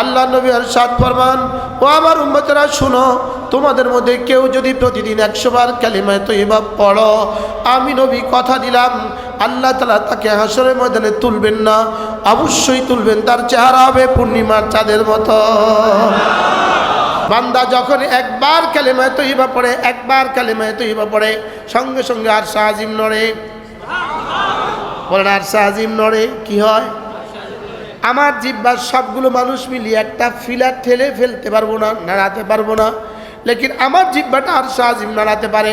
আল্লাহ নবী আর সাত ফরমান, ও আমার উম্মতেরা, শুনো, তোমাদের মধ্যে কেউ যদি প্রতিদিন একশো বার কালিমায় তৈবা পড়ো, আমি নবী কথা দিলাম, আল্লাহ তালা তাকে হাসরের ময়দানে তুলবেন না, অবশ্যই তুলবেন, তার চেহারা হবে পূর্ণিমার চাঁদের মতো। বান্দা যখন একবার কালেমায় তৈবা পড়ে, একবার কালেমায় তৈবা পড়ে, সঙ্গে সঙ্গে আর শাহজিম নড়ে। বলেন আর শাহজিম নড়ে, কি হয়? আমার জিব্বার সবগুলো মানুষ মিলিয়ে একটা ফিলার ঠেলে ফেলতে পারব না, নাড়াতে পারব না। লেকিন আমার জিব্বাটা আর শাহজিম নাড়াতে পারে।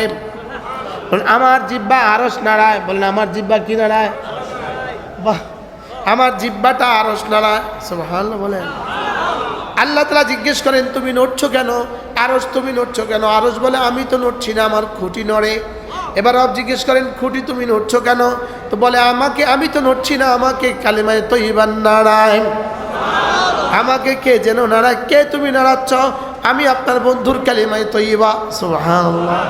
আমার জিব্বা আরস নাড়ায়। বলেন, আমার জিব্বা কি নাড়ায়? বাহ, আমার জিব্বাটা আরস নাড়ায়। সুবহান বলেন। আল্লাহ তালা জিজ্ঞেস করেন, তুমি নড়ছো কেন? আরস তুমি নড়ছো কেন? আরস বলে আমি তো নড়ছি না, আমার খুঁটি নড়ে। এবার রব জিজ্ঞেস করেন, খুঁটি তুমি নড়ছো কেন? তো বলে, আমাকে, আমি তো নড়ছি না, আমাকে কালিমায় তো ইবার নাড়ায় আমাকে কে যেন নাড়ায় কে তুমি নাড়াচ্ছ? আমি আপনার বন্ধুর কালিমায় তৈবা সুবহানাল্লাহ।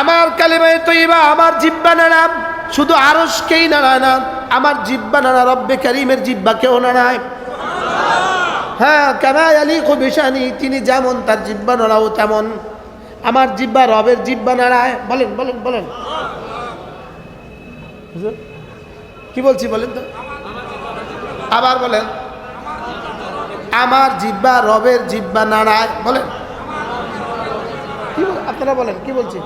আমার কালিমায় তৈবা আমার জিব্বা নাড়াম শুধু আরসকেই নাড়ায় না, আমার জিব্বা নাড়া রব্বে কারিমের জিব্বাকেও নাড়ায় হ্যাঁ কামা আলী বিশানি, তিনি যেমন তার জিব্বা নাড়াও তেমন। আমার জিব্বা রবের জিব্বা নাড়ায় বলেন বলেন বলেন। কি বলছি বলেন তো? আবার বলেন। আমার জিব্বা রবের জিব্বা নাড়ায় বলেন। আপনারা বলেন, কি বলছি?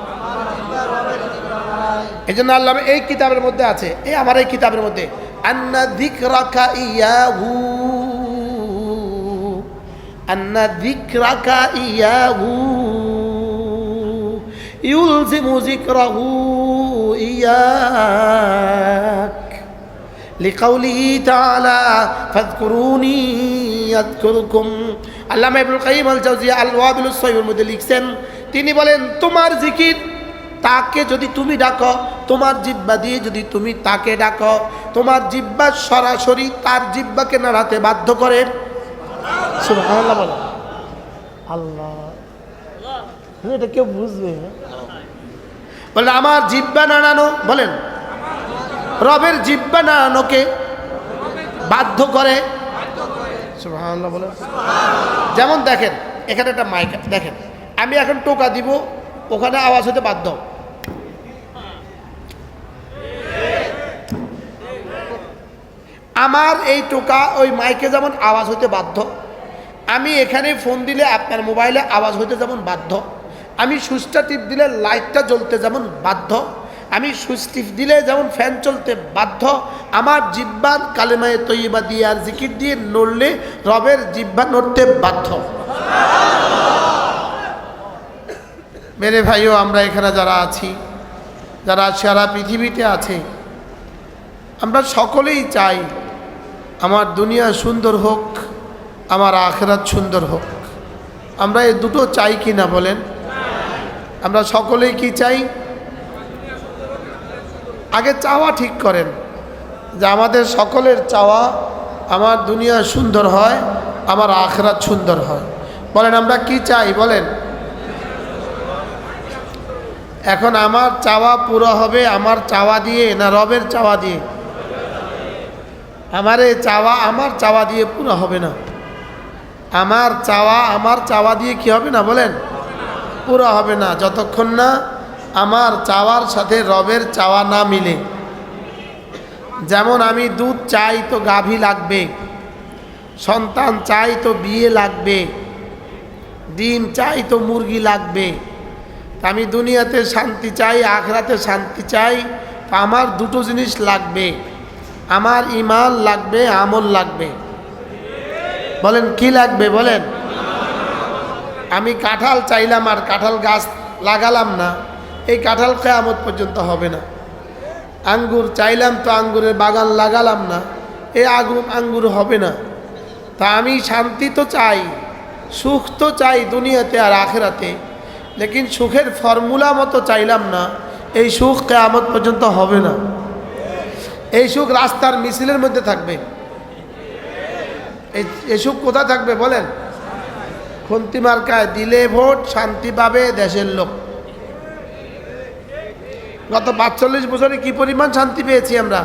এই জন্য আল্লাহ এই কিতাবের মধ্যে আছে। এই আমার এই কিতাবের মধ্যে, আন্না যিকরাকা ইয়াহু। আন্না যিকরাকা ইয়াহু। ইউলজিমু যিকরাহু ইয়াক لقوله تعالى فاذكروني يذكركم আল্লামা ইবনুল কাইয়িম আল জাওজিয়া আল ওয়াবিলুস সাইয়্যিবের মধ্যে লিখছেন তিনি বলেন তোমার জিকির তাকে যদি তুমি ডাকো তোমার জিব্বা দিয়ে যদি তুমি তাকে ডাকো তোমার জিব্বা সরাসরি তার জিব্বাকে নাড়াতে বাধ্য করে সুবহানাল্লাহ বলো আল্লাহ এটা কেউ বুঝবে বলেন আমার জিব্বা নাড়ানো বলেন রবের জিব্বা নাড়ানোকে বাধ্য করে। বলেন। যেমন দেখেন এখানে একটা মাইক আছে, দেখেন আমি এখন টোকা দিব ওখানে আওয়াজ হতে বাধ্য। আমার এই টোকা ওই মাইকে যেমন আওয়াজ হতে বাধ্য আমি এখানে ফোন দিলে আপনার মোবাইলে আওয়াজ হতে যেমন বাধ্য। আমি সুইচটা টিপ দিলে লাইটটা জ্বলতে যেমন বাধ্য, আমি সুইচ টিপ দিলে যেমন ফ্যান চলতে বাধ্য, আমার জিব্বান কালেমায়ে তৈবা দিয়ে আর জিকির দিয়ে নড়লে রবের জিব্বা নড়তে বাধ্য। মেরে ভাইও, আমরা এখানে যারা আছি, যারা সারা পৃথিবীতে আছে, আমরা সকলেই চাই আমার দুনিয়া সুন্দর হোক, আমার আখেরাত সুন্দর হোক। আমরা এই দুটো চাই কি না বলেন? আমরা সকলেই কি চাই? আগে চাওয়া ঠিক করেন যে আমাদের সকলের চাওয়া আমার দুনিয়া সুন্দর হয়, আমার আখরাত সুন্দর হয়। বলেন, আমরা কি চাই? বলেন। এখন আমার চাওয়া পুরো হবে আমার চাওয়া দিয়ে না রবের চাওয়া দিয়ে? আমার এই চাওয়া আমার চাওয়া দিয়ে পুরো হবে না। আমার চাওয়া আমার চাওয়া দিয়ে কি হবে না? বলেন। পুরো হবে না, যতক্ষণ না আমার চাওয়ার সাথে রবের চাওয়া না মিলে। যেমন আমি দুধ চাই তো গাভী লাগবে, সন্তান চাই তো বিয়ে লাগবে, ডিম চাই তো মুরগি লাগবে আমি দুনিয়াতে শান্তি চাই, আখরাতে শান্তি চাই আমার দুটো জিনিস লাগবে, আমার ইমান লাগবে, আমল লাগবে। বলেন, কি লাগবে বলেন? আমি কাঁঠাল চাইলাম আর কাঁঠাল গাছ লাগালাম না। এই কাঁঠাল কেয়ামত পর্যন্ত হবে না। আঙ্গুর চাইলাম তো আঙ্গুরের বাগান লাগালাম না। এই আগুন আঙ্গুর হবে না। তা আমি শান্তি তো চাই, সুখ তো চাই দুনিয়াতে আর আখেরাতে, লেকিন সুখের ফর্মুলা মতো চাইলাম না। এই সুখ কেয়ামত পর্যন্ত হবে না। এই সুখ রাস্তার মিছিলের মধ্যে থাকবে। এই সুখ কোথায় থাকবে বলেন? খন্তি মার্কায় দিলে ভোট শান্তি পাবে দেশের লোক। গত পাঁচচল্লিশ বছরে কি পরিমাণ শান্তি পেয়েছি আমরা?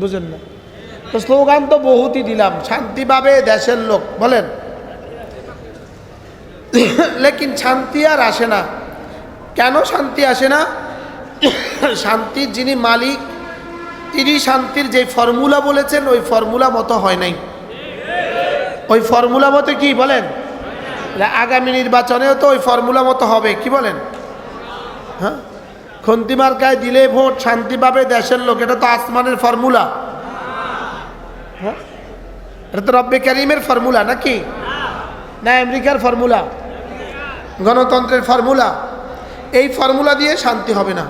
বুঝেন না। তো স্লোগান তো বহুতই দিলাম, শান্তি পাবে দেশের লোক, বলেন। লেকিন শান্তি আর আসে না। কেন শান্তি আসে না? শান্তির যিনি মালিক, তিনি শান্তির যে ফর্মুলা বলেছেন, ওই ফর্মুলা মতো হয় নাই। ওই ফর্মুলা মতো কি বলেন? আগামী নির্বাচনেও তো ওই ফর্মুলা মতো হবে, কি বলেন? হ্যাঁ? খন্তি মার্কায় দিলে ভোট শান্তি পাবে দেশের লোক, এটা তো আসমানের ফর্মুলা। হ্যাঁ? এটা তো রব্বে ক্যারিমের ফর্মুলা নাকি? না, আমেরিকার ফর্মুলা, গণতন্ত্রের ফর্মুলা। এই ফর্মুলা দিয়ে শান্তি হবে না।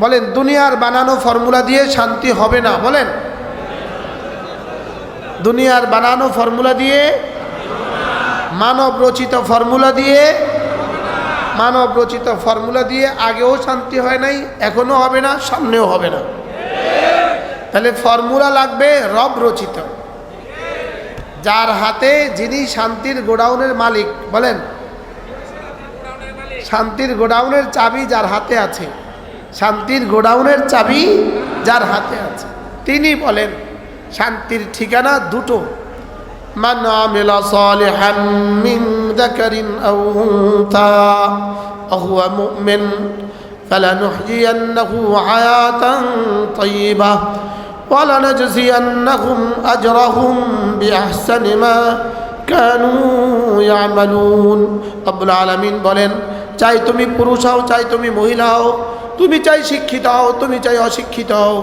বলেন, দুনিয়ার বানানো ফর্মুলা দিয়ে শান্তি হবে না, বলেন। দুনিয়ার বানানো ফর্মুলা দিয়ে, মানব রচিত ফর্মুলা দিয়ে, মানব রচিত ফর্মুলা দিয়ে আগেও শান্তি হয় নাই, এখনও হবে না, সামনেও হবে না। তাহলে ফর্মুলা লাগবে রব রচিত। যার হাতে যিনি শান্তির গোডাউনের মালিক, বলেন, শান্তির গোডাউনের চাবি যার হাতে আছে, শান্তির গোডাউনের চাবি যার হাতে আছে। তিনি বলেন শান্তির ঠিকানা দুটো من عمل صالحا من ذكر أو أنثى وهو مؤمن فلنحيينه حياة طيبة ولنجزينهم أجرهم بأحسن ما كانوا يعملون رب العالمين বলেন চাই তুমি পুরুষ হও চাই তুমি মহিলা হও তুমি চাই শিক্ষিত হও তুমি চাই অশিক্ষিত হও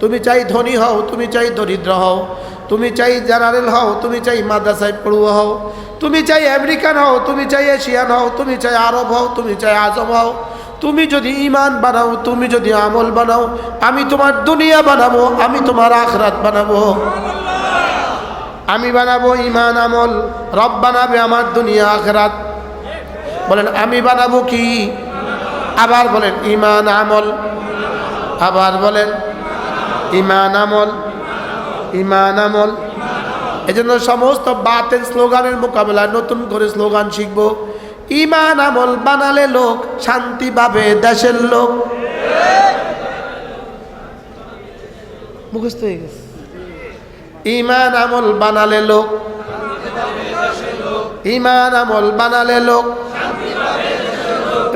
তুমি চাই ধনী হও, তুমি চাই দরিদ্র হও। তুমি চাই জেনারেল হও, তুমি চাই মাদ্রাসায় পড়ুয়া হও। তুমি চাই আমেরিকান হও, তুমি চাই এশিয়ান হও। তুমি চাই আরব হও, তুমি চাই আজম হও। তুমি যদি ইমান বানাও, তুমি যদি আমল বানাও, আমি তোমার দুনিয়া বানাবো, আমি তোমার আখরাত বানাবো। আমি বানাবো ইমান, আমল। রব বানাবে আমার দুনিয়া, আখরাত। বলেন, আমি বানাবো কি? আবার বলেন, ইমান, আমল। আবার বলেন ইমান আমল ইমান আমল। এজন্য সমস্ত বাতের স্লোগানের মোকাবেলায় নতুন করে স্লোগান শিখব। ইমান আমল বানালে লোক শান্তি পাবে, দেশের লোক। মুখস্থ হয়ে গেছে। ইমান আমল বানালে লোক। ইমান আমল বানালে লোক।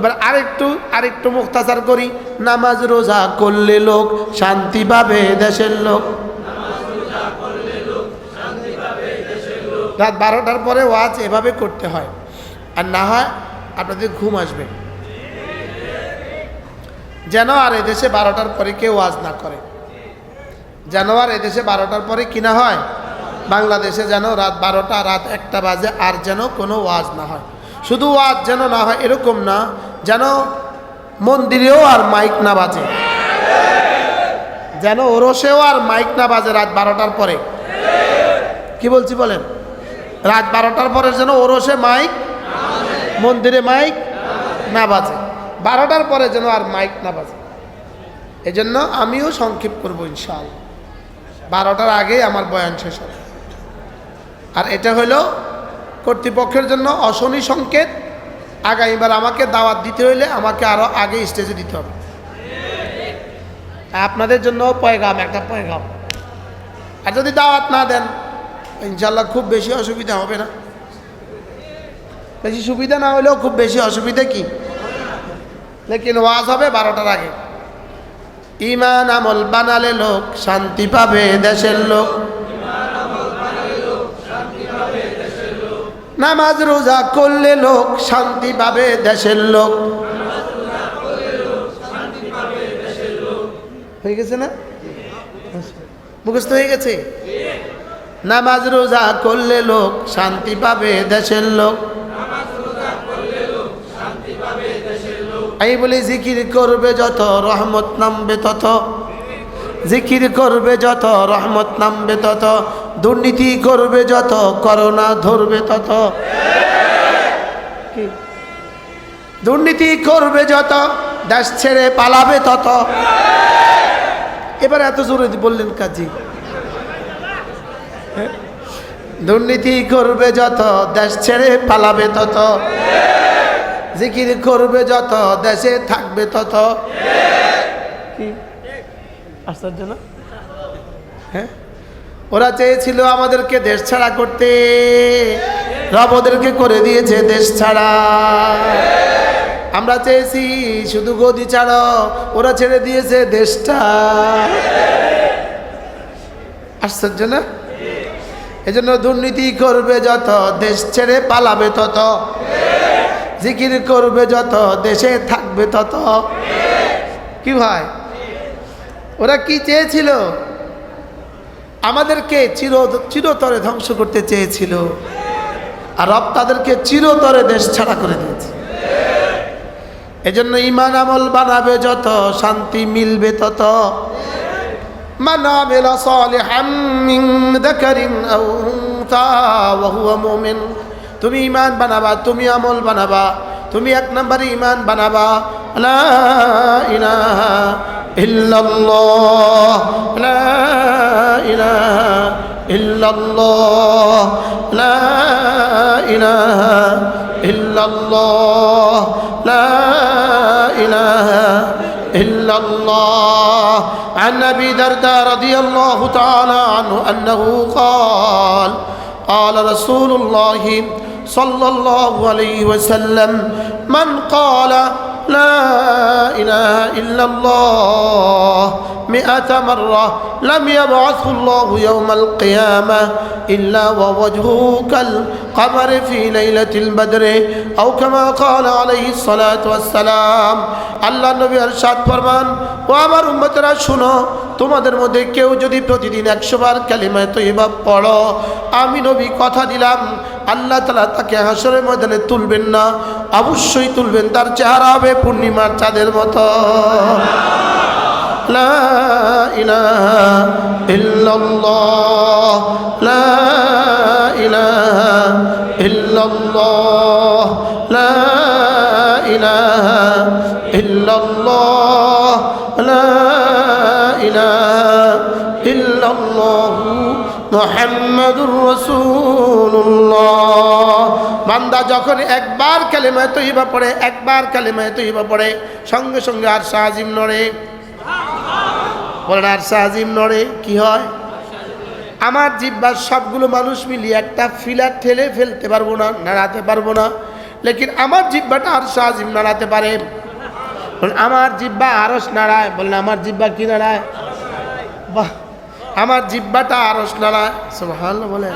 এবার আরেকটু আরেকটু মুক্তাচার করি। নামাজ রোজা করলে লোক শান্তি পাবে দেশের লোক। রাত বারোটার পরে ওয়াজ এভাবে করতে হয়। আর না হয় আপনাদের ঘুম আসবে। যেন আর এদেশে বারোটার পরে কেউ ওয়াজ না করে। যেন আর এদেশে বারোটার পরে কিনা হয়? বাংলাদেশে যেন রাত বারোটা, রাত একটা বাজে আর যেন কোনো ওয়াজ না হয়। শুধু ওয়াজ যেন না হয়, এরকম না যেন মন্দিরেও আর মাইক না বাজে। যেন ওরসেও আর মাইক না বাজে রাত বারোটার পরে। কি বলছি বলেন? রাত বারোটার পরে যেন ওরসে মাইক মন্দিরে মাইক না বাজে। বারোটার পরে যেন আর মাইক না বাজে। এজন্য আমিও সংক্ষেপ করব ইনশাল বারোটার আগেই আমার বয়ান শেষ হবে। আর এটা হলো কর্তৃপক্ষের জন্য অশনি সংকেত। আগামীবার আমাকে দাওয়াত দিতে হইলে আমাকে আরও আগে স্টেজে দিতে হবে। আপনাদের জন্য পয়গাম, একটা পয়গাম। আর যদি দাওয়াত না দেন ইনশাল্লাহ খুব বেশি অসুবিধা হবে না। বেশি সুবিধা না হলেও খুব বেশি অসুবিধা কি? লেকিন ওয়াজ হবে বারোটার আগে। ইমান আমল বানালে লোক, শান্তি পাবে দেশের লোক। নামাজ রোজা করলে লোক শান্তি পাবে, দেশের লোক। হয়ে গেছে না? মুখস্থ হয়ে গেছে? নামাজ রোজা করলে লোক শান্তি পাবে, দেশের লোক। আমি বলি, জিকির করবে যত রহমত নামবে তত। জিকির করবে যত রহমত নামবে তত। দুর্নীতি করবে যত, করোনা ধরবে তত। দুর্নীতি করবে যত, দেশ ছেড়ে পালাবে তত। এবার এত জোরে বললেন কাজী। হ্যাঁ? দুর্নীতি করবে যত, দেশ ছেড়ে পালাবে তত। জিকির করবে যত, দেশে থাকবে তত। আশ্চর্য না? হ্যাঁ? ওরা চেয়েছিল আমাদেরকে দেশ ছাড়া করতে। রব ওদেরকে করে দিয়েছে দেশ ছাড়া। আমরা চেয়েছি শুধু গদি ছাড়ো, ওরা ছেড়ে দিয়েছে দেশটা। আশ্চর্য না? এজন্য দুর্নীতি করবে যত, দেশ ছেড়ে পালাবে তত। জিকির করবে যত, দেশে থাকবে তত। কি ভাই? ওরা কি চেয়েছিল? আমাদেরকে চির চিরতরে ধ্বংস করতে চেয়েছিল। আর রব তাদেরকে চিরতরে দেশ ছাড়া করে দিয়েছে। এই জন্য ইমান আমল বানাবে যত, শান্তি মিলবে তত। তুমি ইমান বানাবা, তুমি আমল বানাবা, তুমি এক নম্বরে ইমান বানাবা। إلا الله. لا إله إلا الله. لا إله إلا الله. لا إله إلا الله. عن أبي درداء رضي الله تعالى عنه أنه قال قال رسول الله صلى الله عليه وسلم من قال لا إله إلا الله مئة مرة لم يبعثه الله يوم القيامة إلا ووجهه كالقمر في ليلة البدر أو كما قال عليه الصلاة والسلام আল্লাহ নবী আরশাদ ফরমান ও আমার উম্মতেরা শুনো তোমাদের মধ্যে কেউ যদি প্রতিদিন একশো বার কালিমায় তৈবা পড়ো আমি নবী কথা দিলাম আল্লাহ তালা তাকে হাসরের ময়দানে তুলবেন না অবশ্যই তুলবেন তার চেহারা হবে পূর্ণিমার চাঁদের মতো لا إله إلا الله لا إله إلا الله لا إله إلا الله لا إله إلا الله محمد رسول الله বান্দা যখন একবার কালেমায় তৈবা পড়ে, একবার কালেমায় তৈবা পড়ে, সঙ্গে সঙ্গে আর সাজিম নড়ে। বলেন, আর সাজিম নড়ে, কি হয়? আমার জিব্বার সবগুলো মানুষ মিলিয়ে একটা ফিলার ঠেলে ফেলতে পারব না, নাড়াতে পারব না। লেকিন আমার জিব্বাটা আর সাজিম নাড়াতে পারে। আমার জিব্বা আরস নাড়ায়। বলেন, আমার জিব্বা কি নাড়ায়? বাহ, আমার জিব্বাটা আরস নাড়ায়। সুবহানাল্লাহ, বলেন।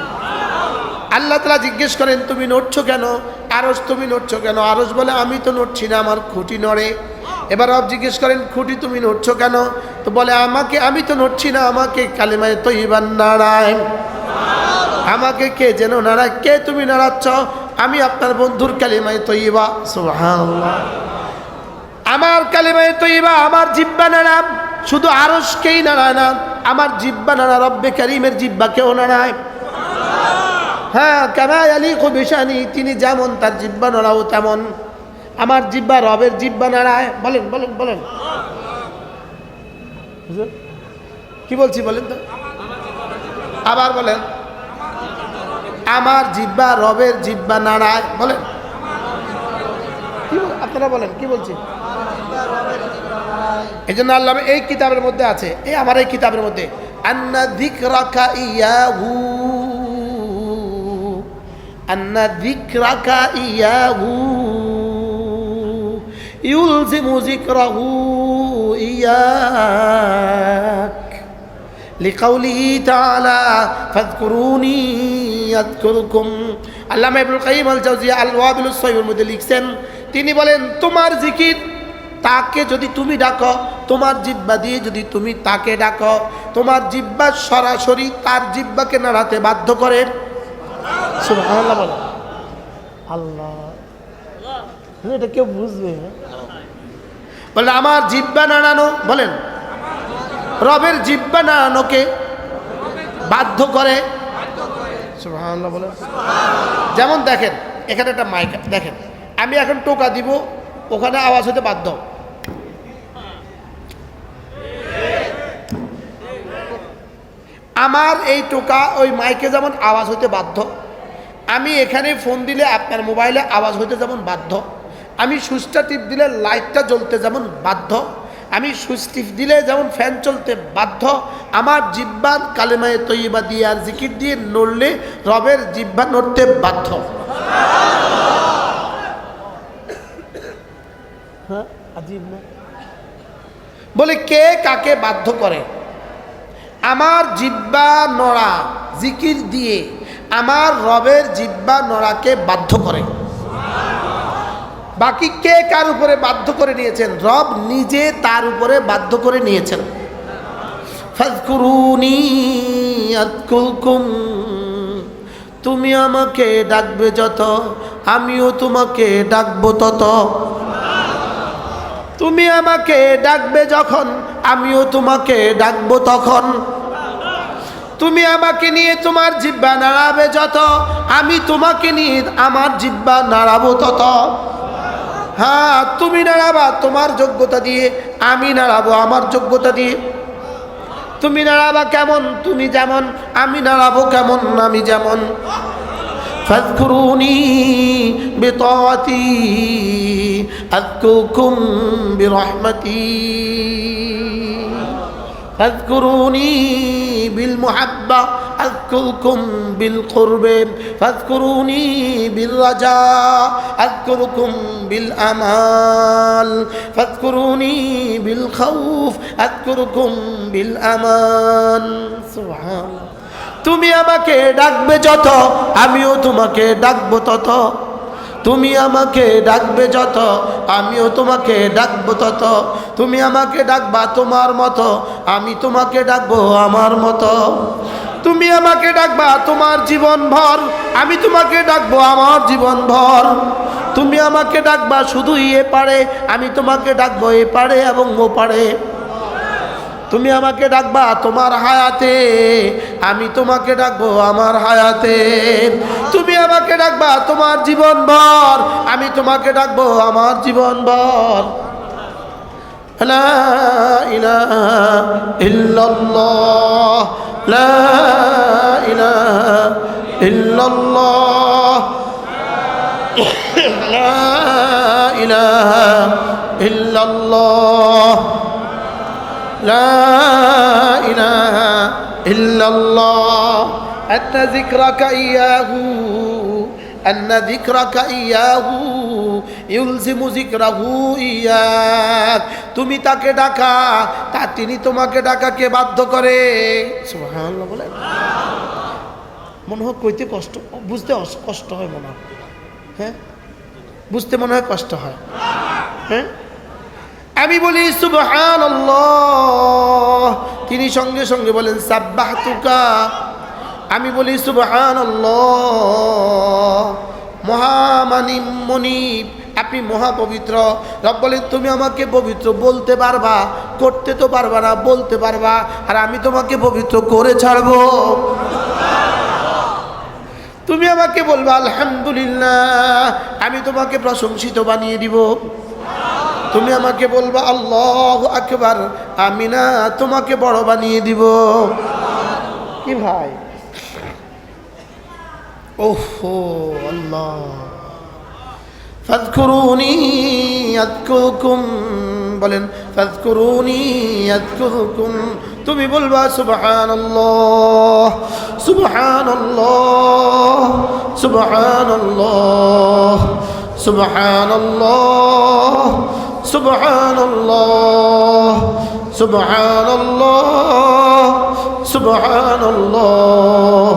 আল্লাহ তালা জিজ্ঞেস করেন, তুমি নড়ছো কেন? আরস তুমি নড়ছো কেন? আরস বলে আমি তো নড়ছি না, আমার খুঁটি নড়ে। এবার রব জিজ্ঞেস করেন, খুঁটি তুমি নড়ছো কেন? তো বলে, আমাকে, আমি তো নড়ছি না, আমাকে কালিমায় তো ইবার নাড়ায় আমাকে কে যেন নাড়ায় কে তুমি নাড়াচ্ছ? আমি আপনার বন্ধুর কালিমায় তৈবা সুবহানাল্লাহ। আমার কালিমায় তৈবা আমার জিব্বা নাড়াম শুধু আরসকেই নাড়ায় না, আমার জিব্বা নাড়া, রব্বে কারিমের জিব্বা কেউ নাড়ায়। হ্যাঁ কামায় আলী কবিশানি তিনি যেমন তার জিব্বা নাড়াও তেমন। আমার জিব্বা রবের জিব্বা নাড়ায়। বলেন বলেন বলেন। কি বলছি বলেন তো? আবার বলেন। আমার জিব্বা রবের জিব্বা নাড়ায়। বলেন। আপনারা বলেন, কি বলছি? এই জন্য আল্লাহ এই কিতাবের মধ্যে আছে। এই আমার এই কিতাবের মধ্যে, আন্না যিকরাকা ইয়াহু। আন্না দিকরাকা ইয়াহু, ইউলজিমু যিকরাহু ইয়াক। লিকাউলিহি তাআলা, ফাযকুরুনি ইয়াযকুরকুম আল্লামা ইবনুল কাইয়িম আল জাওজিয়া আল ওয়াবিল সাইয়ুর মধ্যে লিখছেন, তিনি বলেন, তোমার জিকির তাকে যদি তুমি ডাকো, তোমার জিব্বা দিয়ে যদি তুমি তাকে ডাকো, তোমার জিব্বা সরাসরি তার জিব্বাকে নাড়াতে বাধ্য করেন সুবহানাল্লাহ বলেন আল্লাহ। এটা কেউ বুঝবে বলেন আমার জিব্বা নাড়ানো, বলেন, রবের জিব্বা নাড়ানোকে বাধ্য করে। বলেন। যেমন দেখেন, এখানে একটা মাইক দেখেন, আমি এখন টোকা দিব, ওখানে আওয়াজ হতে বাধ্য। আমার এই টোকা, ওই মাইকে যেমন আওয়াজ হতে বাধ্য আমি এখানে ফোন দিলে আপনার মোবাইলে আওয়াজ হইতে যেমন বাধ্য, আমি সুইচটা টিপ দিলে লাইটটা জ্বলতে যেমন বাধ্য, আমি সুইচ টিপ দিলে যেমন ফ্যান চলতে বাধ্য, আমার জিব্বান কালেমায় তৈবা দিয়ে আর জিকির দিয়ে নড়লে রবের জিব্বা নড়তে বাধ্য। হ্যাঁ বলে কে কাকে বাধ্য করে? আমার জিব্বা নড়া, জিকির দিয়ে আমার রবের জিব্বা নড়াকে বাধ্য করে। বাকি কে কার উপরে বাধ্য করে নিয়েছেন? রব নিজে তার উপরে বাধ্য করে নিয়েছেন। তুমি আমাকে ডাকবে যত, আমিও তোমাকে ডাকবো তত। তুমি আমাকে ডাকবে যখন, আমিও তোমাকে ডাকবো তখন। তুমি আমাকে নিয়ে তোমার জিব্বা নাড়াবে যত আমি তোমাকে নিয়ে আমার জিব্বা নাড়াবো তত হ্যাঁ তুমি নাড়াবা তোমার যোগ্যতা দিয়ে আমি নাড়াবো আমার যোগ্যতা দিয়ে তুমি নাড়াবা কেমন তুমি যেমন আমি নাড়াবো কেমন আমি যেমন فاذكروني بطاعتي أذكركم برحمتي فاذكروني بالمحبة أذكركم بالقرب فاذكروني بالرجاء أذكركم بالأمال فاذكروني بالخوف أذكركم بالأمان سبحان الله তুমি আমাকে ডাকবে যত আমিও তোমাকে ডাকবো তত তুমি আমাকে ডাকবে যত আমিও তোমাকে ডাকবো তত তুমি আমাকে ডাকবা তোমার মতো আমি তোমাকে ডাকবো আমার মতো তুমি আমাকে ডাকবা তোমার জীবন ভর আমি তোমাকে ডাকবো আমার জীবন ভর তুমি আমাকে ডাকবা শুধু এ পারে আমি তোমাকে ডাকবো এ পারে এবং ও পারে তুমি আমাকে ডাকবা তোমার হায়াতে আমি তোমাকে ডাকবো আমার হায়াতে তুমি আমাকে ডাকবা তোমার জীবন ভর আমি তোমাকে ডাকবো আমার জীবন ভর لا إله إلا الله لا إله إلا الله. لا إله إلا الله. لا إله إلا الله. أن ذكرك إياه. أن ذكرك إياه يلزم ذكره إياك তুমি তাকে ডাকা তা তিনি তোমাকে ডাকাকে বাধ্য করে সুবহানাল্লাহ বলে মনে হয় কইতে কষ্ট বুঝতে অস- কষ্ট হয় মনে হয় হ্যাঁ বুঝতে মনে হয় কষ্ট হয় হ্যাঁ আমি বলি সুবহান তিনি সঙ্গে সঙ্গে বলেন সাব্বাহ তুকা আমি বলি সুবহান মহামানি মনিব, আপনি মহাপবিত্র। রব বলেন, তুমি আমাকে পবিত্র বলতে পারবা, করতে তো পারবা না, বলতে পারবা, আর আমি তোমাকে পবিত্র করে ছাড়বো। তুমি আমাকে বলবা, আলহামদুলিল্লাহ, আমি তোমাকে প্রশংসিত বানিয়ে দিব। তুমি আমাকে বলবা, আল্লাহ আকবার, আমি না তোমাকে বড় বানিয়ে দিব। কি ভাই? ওহো, আল্লাহ। ফাজকুরুনি আযকুরকুম বলেন ফাজকুরুনি আযকুরকুম তুমি বলবা, সুবহানাল্লাহ সুবহানাল্লাহ সুবহানাল্লাহ সুবহানাল্লাহ সুবহানাল্লাহ সুবহানাল্লাহ সুবহানাল্লাহ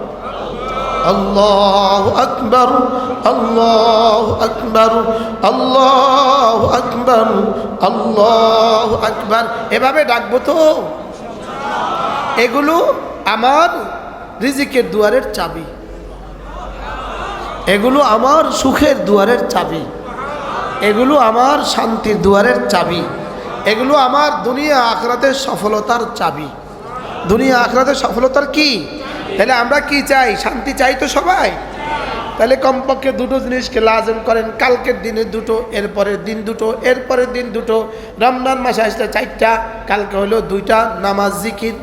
আল্লাহ আকবর আল্লাহ আকবর আল্লাহ আকবর আল্লাহ আকবর। এভাবে ডাকবো তো? এগুলো আমার রিজিকের দুয়ারের চাবি। এগুলো আমার সুখের দুয়ারের চাবি। এগুলো আমার শান্তির দুয়ারের চাবি। এগুলো আমার দুনিয়া আখরাতের সফলতার চাবি। দুনিয়া আখরাতের সফলতার কি? তাহলে আমরা কি চাই? শান্তি চাই তো সবাই। তাহলে কমপক্ষে দুটো জিনিসকে লাজম করেন। কালকের দিনে দুটো, এরপরের দিন দুটো, এরপরের দিন দুটো। রমজান মাসে আসলে চারটা, কালকে হলো দুইটা, নামাজ, জিকির।